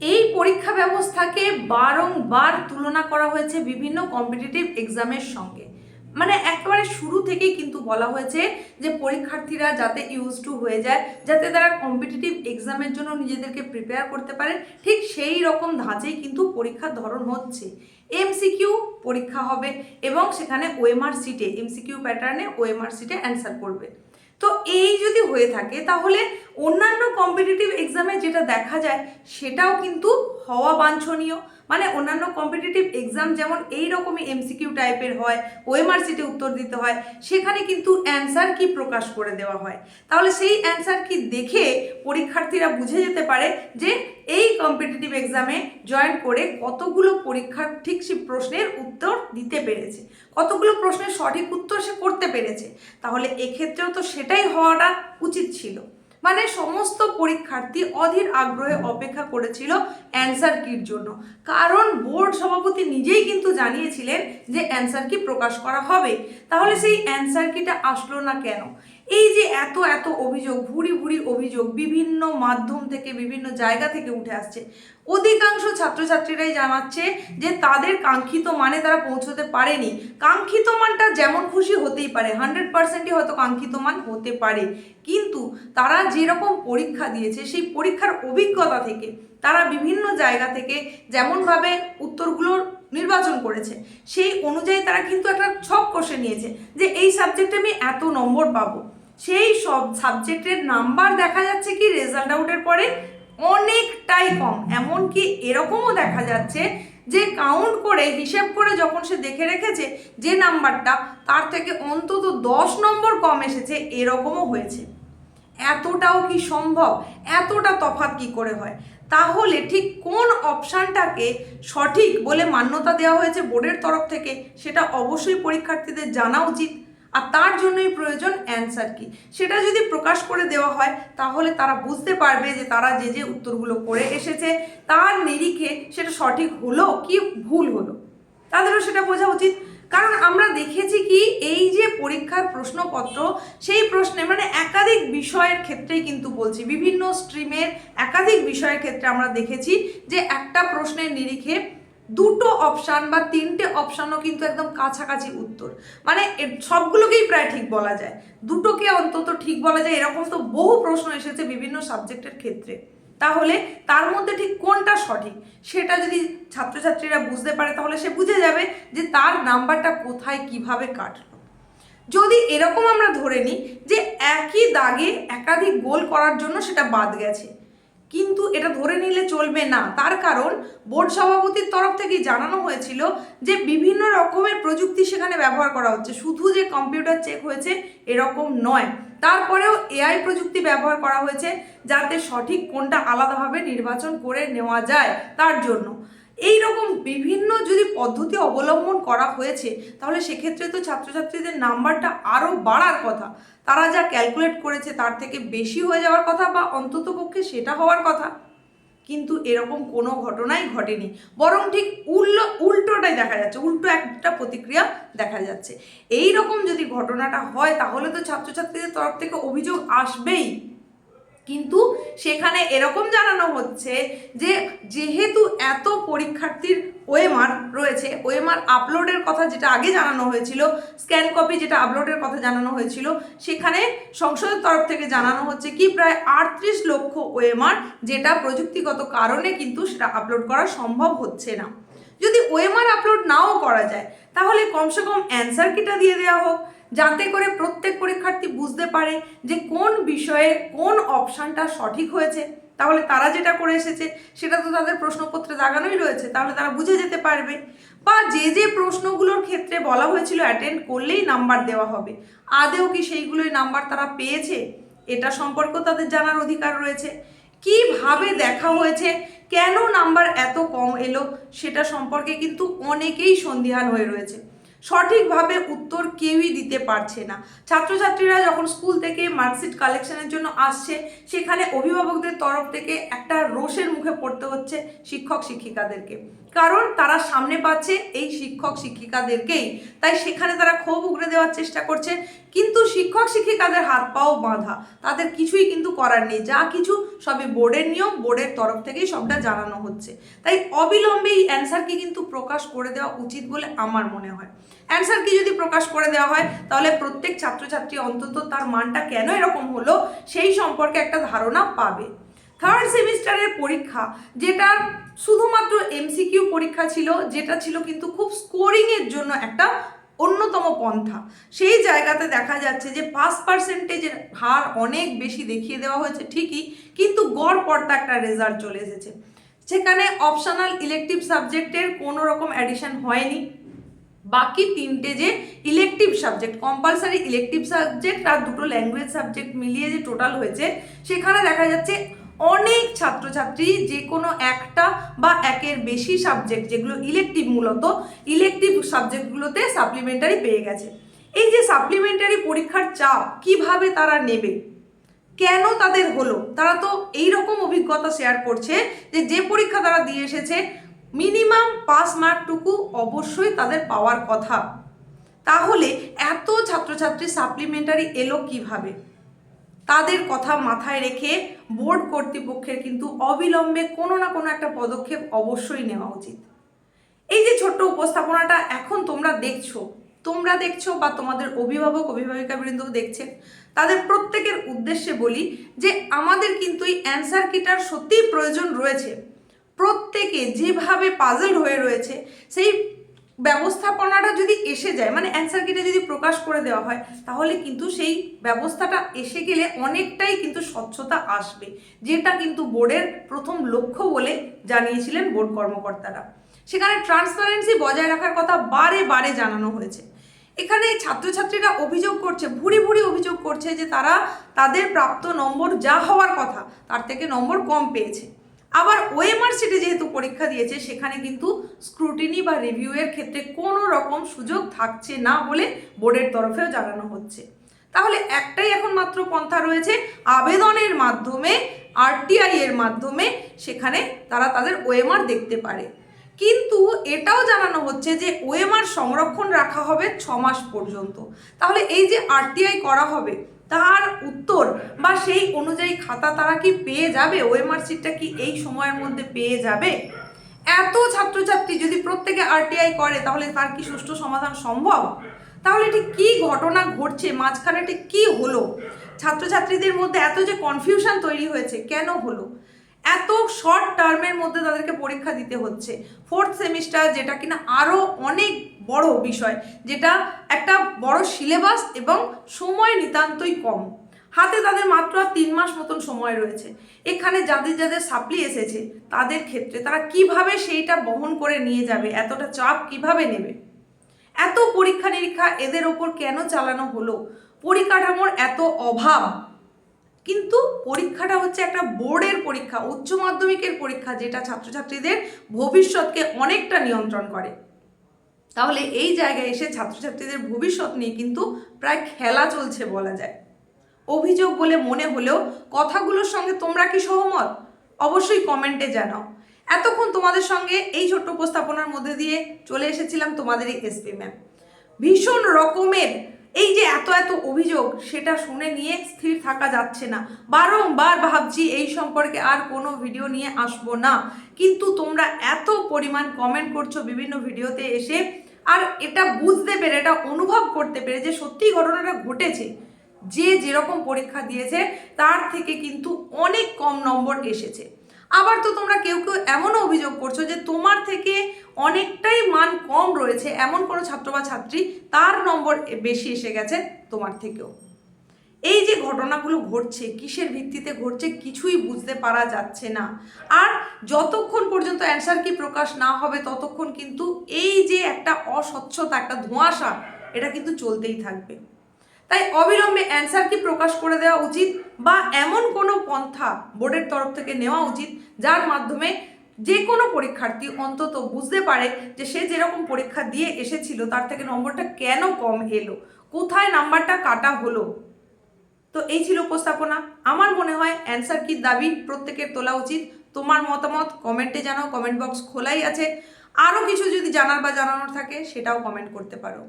এই পরীক্ষা ব্যবস্থাকে বারংবার তুলনা করা হয়েছে বিভিন্ন কম্পিটিটিভ এক্সামের সঙ্গে। মানে একেবারে শুরু থেকেই কিন্তু বলা হয়েছে যে পরীক্ষার্থীরা যাতে ইউজ টু হয়ে যায়, যাতে তারা কম্পিটিটিভ এক্সামের জন্য নিজেদেরকে প্রিপেয়ার করতে পারে, ঠিক সেই রকম ধাঁচেই কিন্তু পরীক্ষার ধরন হচ্ছে। এমসিকিউ পরীক্ষা হবে এবং সেখানে ওএমআর সিটে এমসিকিউ প্যাটার্নে ওএমআর সিটে অ্যান্সার করবে। তো এই যদি হয়ে থাকে, তাহলে অন্যান্য কম্পিটিটিভ এক্সামে যেটা দেখা যায়, সেটাও কিন্তু হওয়া বাঞ্ছনীয়। মানে অন্যান্য কম্পিটিটিভ এক্সাম যেমন এই রকমই এমসিকিউ টাইপের হয় ওএমআর সিটে উত্তর দিতে হয়, সেখানে কিন্তু অ্যান্সার কি প্রকাশ করে দেওয়া হয়? তাহলে সেই অ্যান্সার কি দেখে পরীক্ষার্থীরা বুঝে যেতে পারে যে এই কম্পিটিটিভ এক্সামে জয়েন করে কতগুলো পরীক্ষার ঠিক সে প্রশ্নের উত্তর দিতে পেরেছে, কতগুলো প্রশ্নের সঠিক উত্তর সে করতে পেরেছে। তাহলে এক্ষেত্রেও তো সেটাই হওয়াটা উচিত ছিল। মানে সমস্ত পরীক্ষার্থী অধীর আগ্রহে অপেক্ষা করেছিল অ্যান্সার কির জন্য। কারণ বোর্ড সভাপতি নিজেই কিন্তু জানিয়েছিলেন যে অ্যান্সার কি প্রকাশ করা হবে। তাহলে সেই অ্যান্সার কিটা আসলো না কেন? এই যে এত এত অভিযোগ, ভুরি ভুরি অভিযোগ বিভিন্ন মাধ্যম থেকে, বিভিন্ন জায়গা থেকে উঠে আসছে। অধিকাংশ ছাত্রছাত্রীরাই জানাচ্ছে যে তাদের কাঙ্ক্ষিত মানে তারা পৌঁছতে পারেনি। কাঙ্ক্ষিত মানটা যেমন খুশি হতেই পারে হান্ড্রেড পার্সেন্টই হয়তো কাঙ্ক্ষিত মান হতে পারে। কিন্তু তারা যেরকম পরীক্ষা দিয়েছে, সেই পরীক্ষার অভিজ্ঞতা থেকে তারা বিভিন্ন জায়গা থেকে যেমনভাবে উত্তরগুলো নির্বাচন করেছে, সেই অনুযায়ী তারা কিন্তু একটা ছক কষে নিয়েছে যে এই সাবজেক্টে আমি এত নম্বর পাবো। সেই সব সাবজেক্টের নাম্বার দেখা যাচ্ছে কি রেজাল্ট আউটের পরে অনেকটাই কম। এমনকি এরকমও দেখা যাচ্ছে যে কাউন্ট করে, হিসেব করে যখন সে দেখে রেখেছে যে নাম্বারটা তার থেকে অন্তত দশ নম্বর কম এসেছে, এরকমও হয়েছে। এতটাও কি সম্ভব? এতটা তফাৎ কি করে হয়? তাহলে ঠিক কোন অপশানটাকে সঠিক বলে মান্যতা দেওয়া হয়েছে বোর্ডের তরফ থেকে, সেটা অবশ্যই পরীক্ষার্থীদের জানা উচিত। আর তার জন্যই প্রয়োজন অ্যান্সার কি? সেটা যদি প্রকাশ করে দেওয়া হয়, তাহলে তারা বুঝতে পারবে যে তারা যে যে উত্তরগুলো করে এসেছে, তার নিরিখে সেটা সঠিক হলো কি ভুল হলো? তাদেরও সেটা বোঝা উচিত। কারণ আমরা দেখেছি কি, এই যে পরীক্ষার প্রশ্নপত্র, সেই প্রশ্নে মানে একাধিক বিষয়ের ক্ষেত্রেই কিন্তু বলছি, বিভিন্ন স্ট্রিমের একাধিক বিষয়ের ক্ষেত্রে আমরা দেখেছি যে একটা প্রশ্নের নিরিখে দুটো অপশান বা তিনটে অপশানও কিন্তু একদম কাছাকাছি উত্তর। মানে সবগুলোকেই প্রায় ঠিক বলা যায়। দুটোকে অন্তত ঠিক বলা যায়, এরকম তো বহু প্রশ্ন এসেছে বিভিন্ন সাবজেক্টের ক্ষেত্রে। তাহলে তার মধ্যে ঠিক কোনটা সঠিক? সেটা যদি ছাত্রছাত্রীরা বুঝতে পারে, তাহলে সে বুঝে যাবে যে তার নাম্বারটা কোথায়, কীভাবে কাটলো। যদি এরকম আমরা ধরে নিই যে একই দাগে একাধিক গোল করার জন্য সেটা বাদ গেছে কিন্তু এটা ধরে নিলে চলবে না। তার কারণ বোর্ড সভাপতির তরফ থেকে জানানো হয়েছিল যে বিভিন্ন রকমের প্রযুক্তি সেখানে ব্যবহার করা হচ্ছে। শুধু যে কম্পিউটার চেক হয়েছে এরকম নয়। তারপরেও এআই প্রযুক্তি ব্যবহার করা হয়েছে যাতে সঠিক কোনটা আলাদাভাবে নির্বাচন করে নেওয়া যায় তার জন্য। এই রকম বিভিন্ন যদি পদ্ধতি অবলম্বন করা হয়েছে, তাহলে সেক্ষেত্রে তো ছাত্রছাত্রীদের নাম্বারটা আরও বাড়ার কথা। তারা যা ক্যালকুলেট করেছে তার থেকে বেশি হয়ে যাওয়ার কথা বা অন্তত পক্ষে সেটা হওয়ার কথা। কিন্তু এরকম কোনো ঘটনাই ঘটেনি। বরং ঠিক উল্টো উল্টোটাই দেখা যাচ্ছে, উল্টো একটা প্রতিক্রিয়া দেখা যাচ্ছে। এই রকম যদি ঘটনাটা হয়, তাহলে তো ছাত্রছাত্রীদের তরফ থেকে অভিযোগ আসবেই। কিন্তু সেখানে এরকম জানানো হচ্ছে যে যেহেতু এত পরীক্ষার্থীর ওয়েমার রয়েছে ওয়েমার আপলোডের কথা যেটা আগে জানানো হয়েছিল স্ক্যান কপি যেটা আপলোডের কথা জানানো হয়েছিল, সেখানে সংসদের তরফ থেকে জানানো হচ্ছে কি প্রায় আটত্রিশ লক্ষ ওয়েমার যেটা প্রযুক্তিগত কারণে কিন্তু সেটা আপলোড করা সম্ভব হচ্ছে না। যদি ওয়েমার আপলোড নাও করা যায়, তাহলে কমসে কম অ্যান্সার কিটা দিয়ে দেওয়া হোক। যাতে করে প্রত্যেক পরীক্ষার্থী বুঝতে পারে যে কোন বিষয়ে কোন অপশানটা সঠিক হয়েছে। তাহলে তারা যেটা করে এসেছে, সেটা তো তাদের প্রশ্নপত্রে দাগানোই রয়েছে। তাহলে তারা বুঝে যেতে পারবে। বা যে যে প্রশ্নগুলোর ক্ষেত্রে বলা হয়েছিল অ্যাটেন্ড করলেই নাম্বার দেওয়া হবে। আদেও কি সেইগুলোই নাম্বার তারা পেয়েছে? এটা সম্পর্কেও তাদের জানার অধিকার রয়েছে। কীভাবে দেখা হয়েছে? কেন নাম্বার এত কম এলো? সেটা সম্পর্কে কিন্তু অনেকেই সন্দিহান হয়ে রয়েছে। সঠিকভাবে উত্তর কেউই দিতে পারছে না। ছাত্রছাত্রীরা যখন স্কুল থেকে মার্কশিট কালেকশনের জন্য আসছে, সেখানে অভিভাবকদের তরফ থেকে একটা রোষের মুখে পড়তে হচ্ছে শিক্ষক শিক্ষিকাদেরকে কারণ তারা সামনে পাচ্ছে এই শিক্ষক শিক্ষিকাদেরকেই। তাই সেখানে তারা ক্ষোভ উগড়ে দেওয়ার চেষ্টা করছে। কিন্তু শিক্ষক শিক্ষিকাদের হাত পাও বাঁধা। তাদের কিছুই কিন্তু করার নেই। যা কিছু সবই বোর্ডের নিয়ম, বোর্ডের তরফ থেকেই সবটা জানানো হচ্ছে। তাই অবিলম্বে এই অ্যান্সারকে কিন্তু প্রকাশ করে দেওয়া উচিত বলে আমার মনে হয়। অ্যান্সার কি যদি প্রকাশ করে দেওয়া হয়, তাহলে প্রত্যেক ছাত্রছাত্রী অন্তত তার মানটা কেন এরকম হলো, সেই সম্পর্কে একটা ধারণা পাবে। থার্ড সেমিস্টারের পরীক্ষা যেটা শুধুমাত্র এমসিকিউ পরীক্ষা ছিল, যেটা ছিল কিন্তু খুব স্কোরিংয়ের জন্য একটা অন্যতম পন্থা। সেই জায়গাতে দেখা যাচ্ছে যে পাস পার্সেন্টেজের হার অনেক বেশি দেখিয়ে দেওয়া হয়েছে, ঠিকই, কিন্তু গড় পড়তা একটা রেজাল্ট চলে এসেছে। সেখানে অপশনাল ইলেকটিভ সাবজেক্টের কোনো রকম অ্যাডিশন হয়নি। বাকি তিনটে যে elective subject compulsory elective subject আর দুটো ল্যাঙ্গুয়েজ সাবজেক্ট মিলিয়ে যে টোটাল হয়েছে, সেখানে দেখা যাচ্ছে অনেক ছাত্রছাত্রী যে কোনো একটা বা একের বেশি সাবজেক্ট যেগুলো ইলেকটিভ মূলত ইলেকটিভ সাবজেক্টগুলোতে সাপ্লিমেন্টারি পেয়ে গেছে। এই যে সাপ্লিমেন্টারি পরীক্ষার চাপ কীভাবে তারা নেবে? কেন তাদের হলো? তারা তো এই রকম অভিজ্ঞতা শেয়ার করছে যে যে পরীক্ষা তারা দিয়ে এসেছে মিনিমাম পাস মার্কটুকু অবশ্যই তাদের পাওয়ার কথা। তাহলে এত ছাত্রছাত্রী সাপ্লিমেন্টারি এলো কীভাবে? তাদের কথা মাথায় রেখে বোর্ড কর্তৃপক্ষের কিন্তু অবিলম্বে কোনো না কোনো একটা পদক্ষেপ অবশ্যই নেওয়া উচিত। এই যে ছোট্ট উপস্থাপনাটা এখন তোমরা দেখছ তোমরা দেখছ বা তোমাদের অভিভাবক অভিভাবিকা বৃন্দ দেখছে, তাদের প্রত্যেকের উদ্দেশ্যে বলি যে আমাদের কিন্তু এই অ্যান্সার কিটার সত্যিই প্রয়োজন রয়েছে। প্রত্যেকে যেভাবে পাজল হয়ে রয়েছে, সেই ব্যবস্থাপনাটা যদি এসে যায় মানে অ্যান্সার কিটা যদি প্রকাশ করে দেওয়া হয়, তাহলে কিন্তু সেই ব্যবস্থাটা এসে গেলে অনেকটাই কিন্তু স্বচ্ছতা আসবে, যেটা কিন্তু বোর্ডের প্রথম লক্ষ্য বলে জানিয়েছিলেন বোর্ড কর্মকর্তারা। সেখানে ট্রান্সপারেন্সি বজায় রাখার কথা বারে বারে জানানো হয়েছে। এখানে ছাত্রছাত্রীরা অভিযোগ করছে, ভুরি ভুরি অভিযোগ করছে যে তারা তাদের প্রাপ্ত নম্বর যা হওয়ার কথা, তার থেকে নম্বর কম পেয়েছে। আবার ওএমআর সিটে যেহেতু পরীক্ষা দিয়েছে, সেখানে কিন্তু স্ক্রুটিনি বা রিভিউয়ের ক্ষেত্রে কোনো রকম সুযোগ থাকছে না বলে বোর্ডের তরফেও জানানো হচ্ছে। তাহলে একটাই এখন মাত্র পন্থা রয়েছে, আবেদনের মাধ্যমে আরটিআই এর মাধ্যমে সেখানে তারা তাদের ওএমআর দেখতে পারে। কিন্তু এটাও জানানো হচ্ছে যে ওএমআর সংরক্ষণ রাখা হবে ছ মাস পর্যন্ত। তাহলে এই যে আরটিআই করা হবে তার উত্তর বা সেই অনুযায়ী খাতা তারা কি পেয়ে যাবে? ওএমআর কি এই সময়ের মধ্যে পেয়ে যাবে? এত ছাত্রছাত্রী যদি প্রত্যেকে আরটিআই করে, তাহলে তার কি সুষ্ঠু সমাধান সম্ভব? তাহলে ঠিক কী ঘটনা ঘটছে? মাঝখানে ঠিক কী হলো? ছাত্রছাত্রীদের মধ্যে এত যে কনফিউশন তৈরি হয়েছে, কেন হলো? শর্ট টার্মের মধ্যে তাদেরকে পরীক্ষা দিতে হচ্ছে। ফোর্থ সেমিস্টার যেটা কিনা আরও অনেক বড় বিষয়, যেটা একটা বড় সিলেবাস এবং সময় নিতান্তই কম। হাতে তাদের মাত্র তিন মাস মতন সময় রয়েছে। এখানে যাদের যাদের সাপ্লি এসেছে, তাদের ক্ষেত্রে তারা কীভাবে সেইটা বহন করে নিয়ে যাবে, এতটা চাপ কীভাবে নেবে? এত পরীক্ষা নিরীক্ষা এদের ওপর কেন চালানো হলো? পরিকাঠামোর এত অভাব কিন্তু পরীক্ষাটা হচ্ছে একটা বোর্ডের পরীক্ষা, উচ্চ মাধ্যমিকের পরীক্ষা যেটা ছাত্রছাত্রীদের ভবিষ্যৎকে অনেকটা নিয়ন্ত্রণ করে। তাহলে এই জায়গায় এসে ছাত্রছাত্রীদের ভবিষ্যৎ নিয়ে কিন্তু প্রায় খেলা চলছে বলা যায়। অভিযোগ বলে মনে হলেও কথাগুলোর সঙ্গে তোমরা কি সহমত? অবশ্যই কমেন্টে জানাও। এতক্ষণ তোমাদের সঙ্গে এই ছোট্ট উপস্থাপনার মধ্যে দিয়ে চলে এসেছিলাম তোমাদেরই এসপি ম্যাম। ভীষণ রকমের এই যে এত এত অভিযোগ, সেটা শুনে নিয়ে স্থির থাকা যাচ্ছে না। বারংবার ভাবছি এই সম্পর্কে আর কোনো ভিডিও নিয়ে আসব না। কিন্তু তোমরা এত পরিমাণ কমেন্ট করছ বিভিন্ন ভিডিওতে এসে, আর এটা বুঝতে পেরে, এটা অনুভব করতে পেরে যে সত্যি ঘটনাটা ঘটেছে। যে যেরকম পরীক্ষা দিয়েছে, তার থেকে কিন্তু অনেক কম নম্বর এসেছে। আবার তো তোমরা কেউ কেউ এমনও অভিযোগ করছ যে তোমার থেকে অনেকটাই মান কম রয়েছে এমন কোনো ছাত্র বা ছাত্রী, তার নম্বর বেশি এসে গেছে তোমার থেকেও। এই যে ঘটনাগুলো ঘটছে, কিসের ভিত্তিতে ঘটছে কিছুই বুঝতে পারা যাচ্ছে না। আর যতক্ষণ পর্যন্ত অ্যান্সার কি প্রকাশ না হবে, ততক্ষণ কিন্তু এই যে একটা অস্বচ্ছতা, একটা ধোঁয়াশা, এটা কিন্তু চলতেই থাকবে। তাই অবিলম্বে অ্যান্সার কি প্রকাশ করে দেওয়া উচিত বা এমন কোনো পন্থা বোর্ডের তরফ থেকে নেওয়া উচিত, যার মাধ্যমে যে কোনো পরীক্ষার্থী অন্তত বুঝতে পারে যে সে যেরকম পরীক্ষা দিয়ে এসেছিল, তার থেকে নম্বরটা কেন কম এলো? কোথায় নাম্বারটা কাটা হলো? তো এই ছিল উপস্থাপনা। আমার মনে হয় অ্যান্সার কি দাবি প্রত্যেকের তোলা উচিত। তোমার মতামত কমেন্টে জানাও, কমেন্ট বক্স খোলাই আছে। আরও কিছু যদি জানার বা জানানোর থাকে, সেটাও কমেন্ট করতে পারো।